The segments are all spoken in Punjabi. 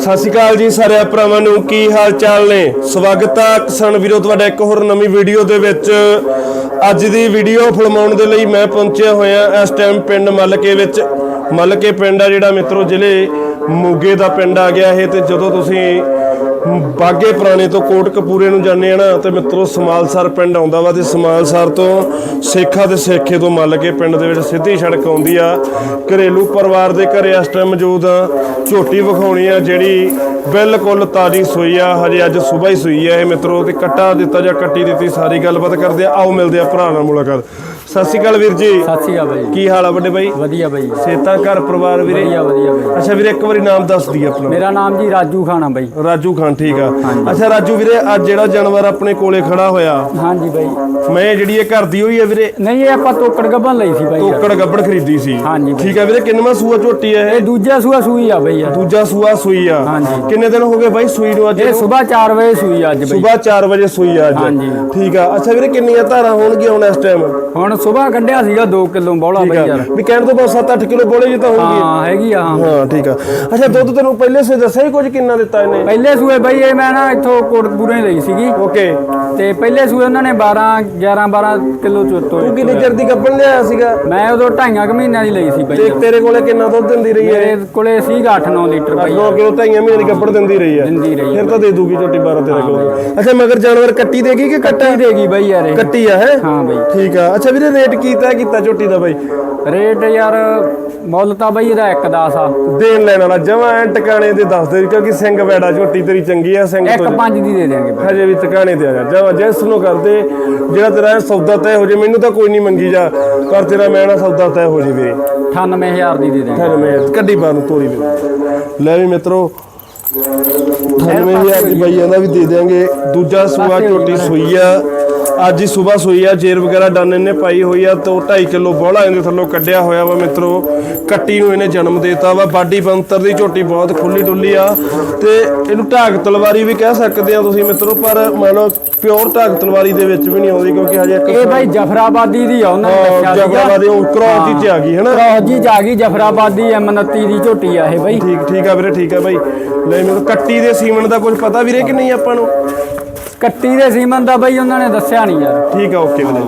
ਸਤਿ ਸ਼੍ਰੀ ਅਕਾਲ ਜੀ ਸਾਰੇ ਭਰਾਵਾਂ ਨੂੰ, ਕੀ ਹਾਲ ਚਾਲ ਨੇ? ਸਵਾਗਤ ਆ ਕਿਸਾਨ ਵੀਰੋ, ਤੁਹਾਡਾ ਇੱਕ ਹੋਰ ਨਵੀਂ ਵੀਡੀਓ ਦੇ ਵਿੱਚ। ਅੱਜ ਦੀ ਵੀਡੀਓ ਫਿਲਮਾਉਣ ਦੇ ਲਈ ਮੈਂ ਪਹੁੰਚਿਆ ਹੋਇਆ ਇਸ ਟਾਈਮ ਪਿੰਡ ਮਲਕੇ ਵਿੱਚ। ਮਲਕੇ ਪਿੰਡ ਆ ਜਿਹੜਾ ਮਿੱਤਰੋ, ਜ਼ਿਲ੍ਹੇ ਮੋਗੇ ਦਾ ਪਿੰਡ ਆ ਗਿਆ ਇਹ, ਤੇ ਜਦੋਂ ਤੁਸੀਂ ਬਾਗੇ ਪੁਰਾਣੇ ਤੋਂ ਕੋਟ ਕਪੂਰੇ ਨੂੰ ਜਾਂਦੇ ਆ ਨਾ, ਤੇ ਮਿੱਤਰੋ ਸਮਾਲਸਰ ਪਿੰਡ ਆਉਂਦਾ ਵਾ ਤੇ ਸਮਾਲਸਰ ਤੋਂ ਸੇਖਾ ਤੇ ਸੇਖੇ ਤੋਂ ਮੱਲ ਕੇ ਪਿੰਡ ਦੇ ਵਿੱਚ ਸਿੱਧੀ ਸੜਕ ਆਉਂਦੀ ਆ। ਘਰੇਲੂ ਪਰਿਵਾਰ ਦੇ ਘਰੇ ਇਸ ਟਾਈਮ ਮੌਜੂਦ ਆ। ਝੋਟੀ ਵਿਖਾਉਣੀ ਆ, ਜਿਹੜੀ ਬਿਲਕੁਲ ਤਾਜ਼ੀ ਸੂਈ ਆ, ਹਜੇ ਅੱਜ ਸਵੇਰ ਹੀ ਸੂਈ ਆ ਇਹ ਮਿੱਤਰੋ, ਤੇ ਕੱਟਾ ਦਿੱਤਾ ਜਾਂ ਕੱਟੀ ਦਿੱਤੀ ਸਾਰੀ ਗੱਲਬਾਤ ਕਰਦੇ ਆ। ਆਓ ਮਿਲਦੇ ਆ ਭਰਾ ਨਾਲ ਮੁਲਾਕਾਤ। ਸਤਿ ਸ਼੍ਰੀ ਅਕਾਲ ਵੀਰ ਜੀ। ਸਤਿ ਸ਼੍ਰੀ ਅਕਾਲ ਬਾਈ। ਕੀ ਹਾਲ ਆ ਵੱਡੇ ਬਾਈ? ਵਧੀਆ ਬਾਈ। ਸੇਤਾ ਘਰ ਪਰਿਵਾਰ ਵੀਰੇ? ਵਧੀਆ ਵਧੀਆ ਬਾਈ। ਅੱਛਾ ਵੀਰੇ ਇੱਕ ਵਾਰੀ ਨਾਮ ਦੱਸ ਦਈਏ ਆਪਣਾ। ਮੇਰਾ ਨਾਮ ਜੀ ਰਾਜੂ ਖਾਨ ਆ ਬਾਈ। ਰਾਜੂ ਖਾਨ ਠੀਕ ਆ। ਅੱਛਾ ਰਾਜੂ ਵੀਰੇ ਅੱਜ ਜਿਹੜਾ ਜਾਨਵਰ ਆਪਣੇ ਕੋਲੇ ਖੜਾ ਹੋਇਆ। ਹਾਂਜੀ ਬਾਈ। ਮੈਂ ਜਿਹੜੀ ਇਹ ਘਰ ਦੀ ਹੋਈ ਹੈ ਵੀਰੇ? ਨਹੀਂ ਇਹ ਆਪਾਂ ਤੋਕੜ ਗੱਬਨ ਲਈ ਸੀ ਬਾਈ। ਯਾਰ। ਟੋਕੜ ਗੱਬੜ ਖਰੀਦੀ ਸੀ। ਹਾਂਜੀ। ਠੀਕ ਆ ਵੀਰੇ ਕਿੰਨਵਾਂ ਸੂਆ ਝੋਟੀ ਹੈ ਇਹ? ਦੂਜਾ ਸੂਆ ਸੂਈ ਆ ਬਾਈ ਦੂਜਾ ਸੂਆ ਸੂਈ ਆ। ਹਾਂਜੀ। ਕਿੰਨੇ ਦਿਨ ਹੋ ਗਏ ਬਾਈ ਸੂਈ ਨੂੰ ਅੱਜ? ਇਹ ਸਵੇਰ 4 ਵਜੇ ਸੂਈ ਆ ਅੱਜ ਬਾਈ। ਸਵੇਰ 4 ਵਜੇ ਸੂਈ ਆ ਅੱਜ। ਹਾਂਜੀ। ਠੀਕ ਆ। ਅੱਛਾ ਵੀਰੇ ਕਿੰਨੀਆਂ ਧਾਰਾਂ ਹੋਣਗੀਆਂ ਹੁਣ ਇਸ ਟਾਈਮ ਹੁਣ ਸਵੇਰ ਕੱਢਿਆ ਸੀਗਾ 2 ਕਿਲੋ ਬੋਲਾ ਬਾਈ ਯਾਰ ਵੀ ਕਹਿਣ ਤੋਂ ਬਾਅਦ 7-8 ਕਿਲੋ ਬੋਲੇ ਜੀ ਤਾਂ ਹੋਣਗੇ। ਹਾਂ ਹੈਗੀ ਆ ਹਾਂ। ਹਾਂ ਠੀਕ ਆ। ਅੱਛਾ ਦੁੱਧ ਤੈਨੂੰ ਪਹਿਲੇ ਸੇ ਦੱਸਿਆ ਹੀ ਕੁਝ ਕਿੰਨਾ ਦਿੱਤਾ ਇਹਨੇ? ਪਹਿਲੇ ਸੂਏ ਬਾਈ ਇਹ ਮੈਂ ਨਾ ਇੱਥੋਂ ਕੋਟਕਪੂਰੇ ਹੀ ਲਈ ਸੀਗੀ। ਓਕੇ। ਤੇ ਪਹਿਲੇ ਸੂਏ ਉਹਨਾਂ ਨੇ 12 11 12 ਕਿਲੋ ਚੋਤੋ ਤੂੰ ਕਿੰਨੀ ਚਿਰ ਦੀ ਗੱਬਣ ਲਿਆਇਆ ਸੀਗਾ? ਮੈਂ ਉਦੋਂ ਢਾਈਆਂ ਕੁ ਮਹੀਨਿਆਂ ਦੀ ਲਈ ਸੀ ਬਾਈ। ਤੇ। ਤੇਰੇ ਕੋਲੇ ਕਿੰਨਾ ਦੁੱਧ ਦਿੰਦੀ ਰਹੀ ਹੈ? ਮੇਰੇ ਕੋਲੇ ਸੀਗਾ 8-9 ਲੀਟਰ ਬਾਈ। 9 ਕਿਲੋ ਢਾਈਆਂ ਮਹੀਨੇ ਦੀ ਗੱਬੜ ਦਿੰਦੀ ਰਹੀ ਹੈ। ਦਿੰਦੀ ਰਹੀ ਫਿਰ ਤਾਂ ਦੇ ਦੂਗੀ ਝੋਟੀ 12 13 ਕਿਲੋ। ਅੱਛਾ ਮਗਰ ਜਾਨਵਰ ਕੱਟੀ ਦੇਗੀ ਕਿ ਕੱਟਾ ਦੇਗੀ ਬਾਈ ਯਾਰ ਕੱਟੀ ਆ ਹੈ? ਹਾਂ ਬਾਈ। ਠੀਕ ਆ। ਅੱਛਾ ਵੀਰੇ ਰੇਟ ਕੀ ਤੈਅ ਕੀਤਾ ਝੋਟੀ ਦਾ ਬਾਈ? ਰੇਟ ਯਾਰ ਮੁੱਲ ਤਾਂ ਬਈ ਇਹਦਾ 1 10 ਆ। ਦੇਣ ਲੈਣ ਵਾਲਾ ਜਮਾ ਐ ਟਿਕਾਣੇ ਦੇ ਦੱਸ ਦੇ ਕਿਉਂਕਿ ਸਿੰਘ ਵੈੜਾ ਝੋਟੀ ਤੇਰੀ ਚੰਗੀ ਆ ਸਿੰਘ ਤੋਂ 5 ਦੀ ਦੇ ਦੇਾਂਗੇ ਬਾਈ। ਹਜੇ ਵੀ ਟਿਕਾਣੇ ਤੇ ਆ ਜਾ। ਜਮਾ ਜੈਸ ਨੂੰ ਕਰਦੇ ਜਿਹੜਾ ਤੇਰਾ ਸੌਦਾ ਤੈਅ ਹੋ ਜੇ ਮੈਨੂੰ ਤਾਂ ਕੋਈ ਨਹੀਂ ਮੰਗੀ ਜਾ। ਪਰ ਤੇਰਾ ਮੈਂ ਨਾ ਸੌਦਾ ਤੈਅ ਹੋ ਜੇ ਵੀਰੇ। 98000 ਦੀ ਦੇ ਦੇਾਂਗੇ ਫਿਰ ਮੈਂ ਕੱਢੀ ਬਾਹਰ ਨੂੰ ਤੋਰੀ ਵੀਰੇ। ਲੈ ਵੀ ਮਿੱਤਰੋ 98000 ਦੀ ਬਾਈ ਇਹਦਾ ਵੀ ਦੇ ਦਿਆਂਗੇ। ਦੂਜਾ ਸੂਆ ਝੋਟੀ ਸੂਈ ਆ। ਅੱਜ ਹੀ ਸਵੇਰ ਸੂਈ ਆ ਜੇਰ ਵਗੈਰਾ ਡਨ ਇਹਨੇ ਪਾਈ ਹੋਈ ਆ ਤੋਂ 2.5 ਕਿਲੋ ਬੋਲਾ ਇਹਦੇ ਥੱਲੋਂ ਕੱਢਿਆ ਹੋਇਆ ਵਾ ਮਿੱਤਰੋ। ਕੱਟੀ ਨੂੰ ਇਹਨੇ ਜਨਮ ਦੇਤਾ ਵਾ। ਬਾਡੀ ਬੰਤਰ ਦੀ ਝੋਟੀ ਬਹੁਤ ਖੁੱਲੀ ਡੁੱਲੀ ਆ। ਤੇ ਇਹਨੂੰ ਢਾਕ ਤਲਵਾਰੀ ਵੀ ਕਹਿ ਸਕਦੇ ਆ ਤੁਸੀਂ ਮਿੱਤਰੋ ਪਰ ਮੰਨ ਲਓ ਪਿਓਰ ਢਾਕ ਤਲਵਾਰੀ ਦੇ ਵਿੱਚ ਵੀ ਨਹੀਂ ਆਉਂਦੀ ਕਿਉਂਕਿ ਹਜੇ ਇੱਕ ਇਹ ਬਾਈ ਜਫਰਾਬਾਦੀ ਦੀ ਆ ਉਹਨਾਂ ਨੇ ਦੱਸਿਆ ਸੀਗਾ। ਜਗਰਾਬਾਦੀ ਉਹ ਕ੍ਰੋਸ ਜੀ ਚ ਆ ਗਈ ਹੈ ਨਾ ਕ੍ਰੋਸ ਜੀ ਚ ਆ ਗਈ ਜਫਰਾਬਾਦੀ M29 ਦੀ ਝੋਟੀ ਆ ਇਹ ਬਾਈ। ਠੀਕ ਠੀਕ ਆ ਵੀਰੇ ਠੀਕ ਆ ਬਾਈ। ਲੈ ਮੈਨੂੰ ਕੱਟੀ ਦੇ ਸੀਮਨ ਦਾ ਕੁਝ ਪਤਾ ਵੀਰੇ ਕਿ ਨਹੀਂ ਆਪਾਂ ਨੂੰ? ਕੱਟੀ ਦੇ ਸੀਮਨ ਦਾ ਬਾਈ ਉਹਨਾਂ ਨੇ ਦੱਸਿਆ ਨਹੀਂ ਯਾਰ। ਠੀਕ ਆ ਓਕੇ ਵੀਰੇ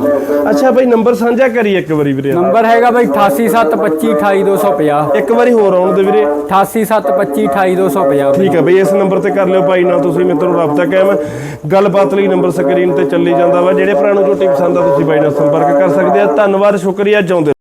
ਅੱਛਾ ਬਾਈ ਨੰਬਰ ਸਾਂਝਾ ਕਰੀ ਇੱਕ ਵਾਰੀ ਵੀਰੇ। ਨੰਬਰ ਹੈਗਾ ਬਾਈ 8872528250 ਇੱਕ ਵਾਰੀ ਹੋਰ ਆਉਣ ਦੇ ਵੀਰੇ। 8872528250 ਠੀਕ ਆ ਬਈ ਇਸ ਨੰਬਰ ਤੇ ਕਰ ਲਿਓ ਭਾਈ ਨਾਲ ਤੁਸੀਂ ਮਿੱਤਰੋ ਰਾਬਤਾ ਕਾਇਮ। ਗੱਲਬਾਤ ਲਈ ਨੰਬਰ ਸਕਰੀਨ ਤੇ ਚੱਲੀ ਜਾਂਦਾ ਵਾ। ਜਿਹੜੇ ਭਰਾ ਨੂੰ ਝੋਟੀ ਪਸੰਦ ਆ ਤੁਸੀਂ ਬਾਈ ਨਾਲ ਸੰਪਰਕ ਕਰ ਸਕਦੇ ਆ। ਧੰਨਵਾਦ ਸ਼ੁਕਰੀਆ ਚਾਹੁੰਦੇ